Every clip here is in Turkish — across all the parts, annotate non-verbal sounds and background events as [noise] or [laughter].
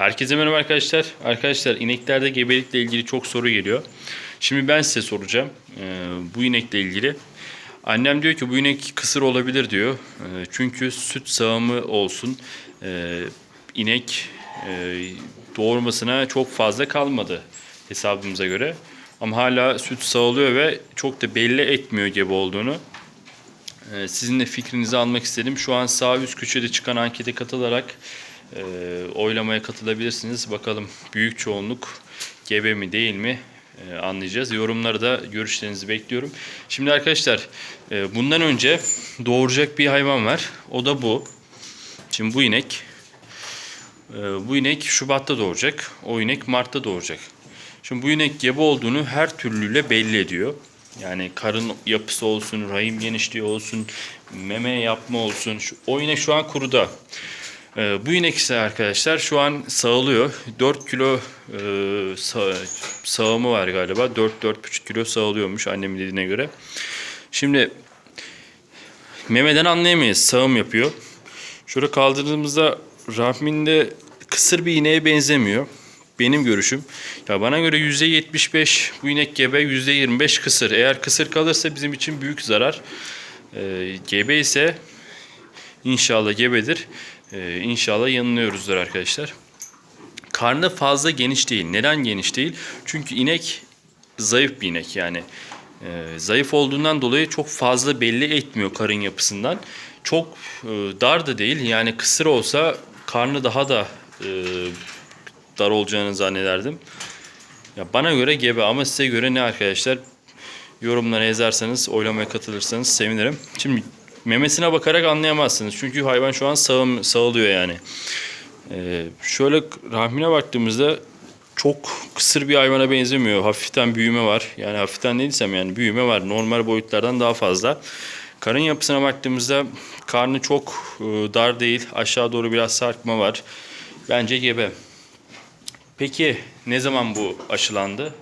Herkese merhaba arkadaşlar. Arkadaşlar ineklerde gebelikle ilgili çok soru geliyor. Şimdi ben size soracağım ee, bu inekle ilgili. Annem diyor ki bu inek kısır olabilir diyor. Ee, çünkü süt sağımı olsun. Ee, inek e, doğurmasına çok fazla kalmadı hesabımıza göre. Ama hala süt sağlıyor ve çok da belli etmiyor gebe olduğunu. Ee, Sizin de fikrinizi almak istedim. Şu an sağ üst köşede çıkan ankete katılarak e, oylamaya katılabilirsiniz. Bakalım büyük çoğunluk gebe mi değil mi e, anlayacağız. Yorumları da görüşlerinizi bekliyorum. Şimdi arkadaşlar e, bundan önce doğuracak bir hayvan var. O da bu. Şimdi bu inek e, bu inek Şubat'ta doğacak. O inek Mart'ta doğacak. Şimdi bu inek gebe olduğunu her türlüyle belli ediyor. Yani karın yapısı olsun, rahim genişliği olsun, meme yapma olsun. Şu, o inek şu an kuruda. Ee, bu inek ise arkadaşlar şu an sağılıyor. 4 kilo e, sağ, sağımı var galiba. 4-4,5 kilo sağılıyormuş annemin dediğine göre. Şimdi memeden anlayamayız. Sağım yapıyor. Şöyle kaldırdığımızda rahminde kısır bir ineğe benzemiyor. Benim görüşüm. Ya bana göre %75 bu inek gebe, %25 kısır. Eğer kısır kalırsa bizim için büyük zarar. Ee, gebe ise inşallah gebedir. Ee, inşallah yanılıyoruzdur arkadaşlar. Karnı fazla geniş değil. Neden geniş değil? Çünkü inek zayıf bir inek yani. Ee, zayıf olduğundan dolayı çok fazla belli etmiyor karın yapısından. Çok e, dar da değil. Yani kısır olsa karnı daha da e, dar olacağını zannederdim. Ya bana göre gebe ama size göre ne arkadaşlar? Yorumlara yazarsanız, oylamaya katılırsanız sevinirim. Şimdi memesine bakarak anlayamazsınız. Çünkü hayvan şu an sağım, sağılıyor yani. Ee, şöyle rahmine baktığımızda çok kısır bir hayvana benzemiyor. Hafiften büyüme var. Yani hafiften değilsem yani büyüme var. Normal boyutlardan daha fazla. Karın yapısına baktığımızda karnı çok e, dar değil. Aşağı doğru biraz sarkma var. Bence gebe. Peki ne zaman bu aşılandı?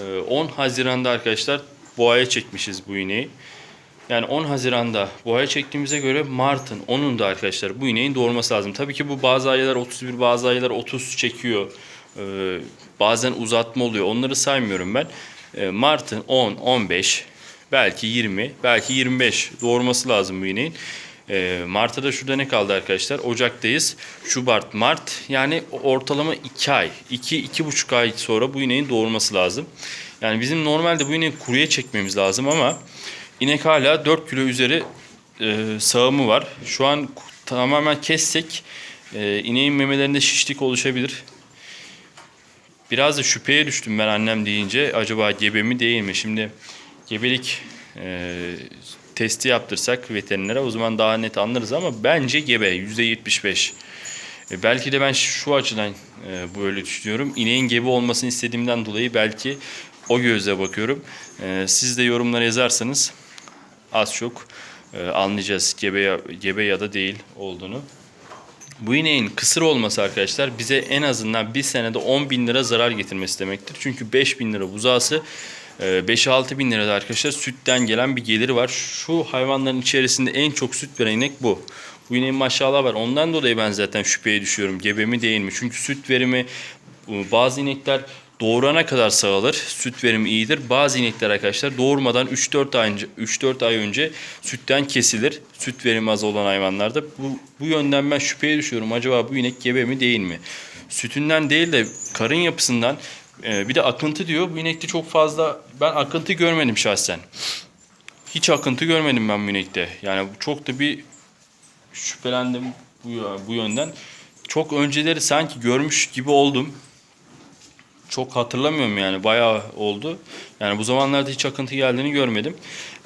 Ee, 10 Haziran'da arkadaşlar boğaya çekmişiz bu ineği. Yani 10 Haziran'da boğaya çektiğimize göre Mart'ın 10'unda arkadaşlar bu ineğin doğurması lazım. Tabii ki bu bazı aylar 31 bazı aylar 30 çekiyor. Ee, bazen uzatma oluyor. Onları saymıyorum ben. Ee, Mart'ın 10, 15 belki 20 belki 25 doğurması lazım bu ineğin. Ee, Mart'ta da şurada ne kaldı arkadaşlar? Ocak'tayız. Şubat, Mart yani ortalama 2 ay, 2-2,5 ay sonra bu ineğin doğurması lazım. Yani bizim normalde bu ineği kuruya çekmemiz lazım ama inek hala 4 kilo üzeri e, sağımı var. Şu an tamamen kessek e, ineğin memelerinde şişlik oluşabilir. Biraz da şüpheye düştüm ben annem deyince acaba gebe mi değil mi? Şimdi gebelik e, testi yaptırsak veterinere o zaman daha net anlarız ama bence gebe %75. E, belki de ben şu açıdan e, böyle düşünüyorum. İneğin gebe olmasını istediğimden dolayı belki o gözle bakıyorum. E, siz de yorumlara yazarsanız az çok e, anlayacağız gebe ya, gebe ya da değil olduğunu. Bu ineğin kısır olması arkadaşlar bize en azından bir senede 10 bin lira zarar getirmesi demektir. Çünkü 5 bin lira buzağısı 5-6 bin lirada arkadaşlar sütten gelen bir geliri var. Şu hayvanların içerisinde en çok süt veren inek bu. Bu ineğin maşallah var. Ondan dolayı ben zaten şüpheye düşüyorum. Gebe mi değil mi? Çünkü süt verimi bazı inekler doğurana kadar sağalır. Süt verimi iyidir. Bazı inekler arkadaşlar doğurmadan 3-4 ay önce 3-4 ay önce sütten kesilir. Süt verimi az olan hayvanlarda. Bu, bu yönden ben şüpheye düşüyorum. Acaba bu inek gebe mi değil mi? Sütünden değil de karın yapısından ee, bir de akıntı diyor. Bu inekte çok fazla ben akıntı görmedim şahsen. Hiç akıntı görmedim ben bu inekte. Yani çok da bir şüphelendim bu, bu yönden. Çok önceleri sanki görmüş gibi oldum. Çok hatırlamıyorum yani bayağı oldu. Yani bu zamanlarda hiç akıntı geldiğini görmedim.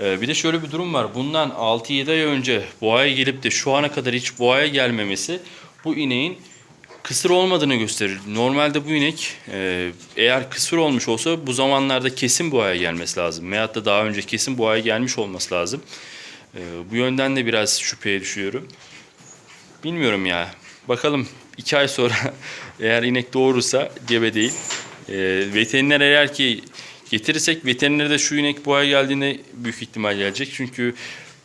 Ee, bir de şöyle bir durum var. Bundan 6-7 ay önce boğaya gelip de şu ana kadar hiç boğaya gelmemesi bu ineğin kısır olmadığını gösterir. Normalde bu inek e, eğer kısır olmuş olsa bu zamanlarda kesin boğaya gelmesi lazım. Veyahut da daha önce kesin boğaya gelmiş olması lazım. E, bu yönden de biraz şüpheye düşüyorum. Bilmiyorum ya. Bakalım iki ay sonra [laughs] eğer inek doğurursa gebe değil. E, veteriner eğer ki getirirsek veterinere de şu inek boğaya geldiğinde büyük ihtimal gelecek. Çünkü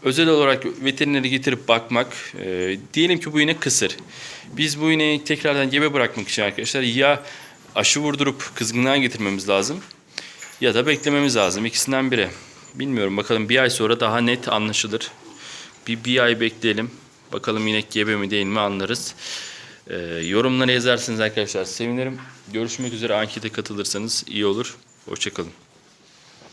özel olarak veterineri getirip bakmak. E, diyelim ki bu inek kısır. Biz bu ineği tekrardan gebe bırakmak için arkadaşlar ya aşı vurdurup kızgınlığa getirmemiz lazım ya da beklememiz lazım. İkisinden biri. Bilmiyorum bakalım bir ay sonra daha net anlaşılır. Bir, bir ay bekleyelim. Bakalım inek gebe mi değil mi anlarız. Ee, yorumları yazarsınız arkadaşlar. Sevinirim. Görüşmek üzere. Ankete katılırsanız iyi olur. Hoşçakalın.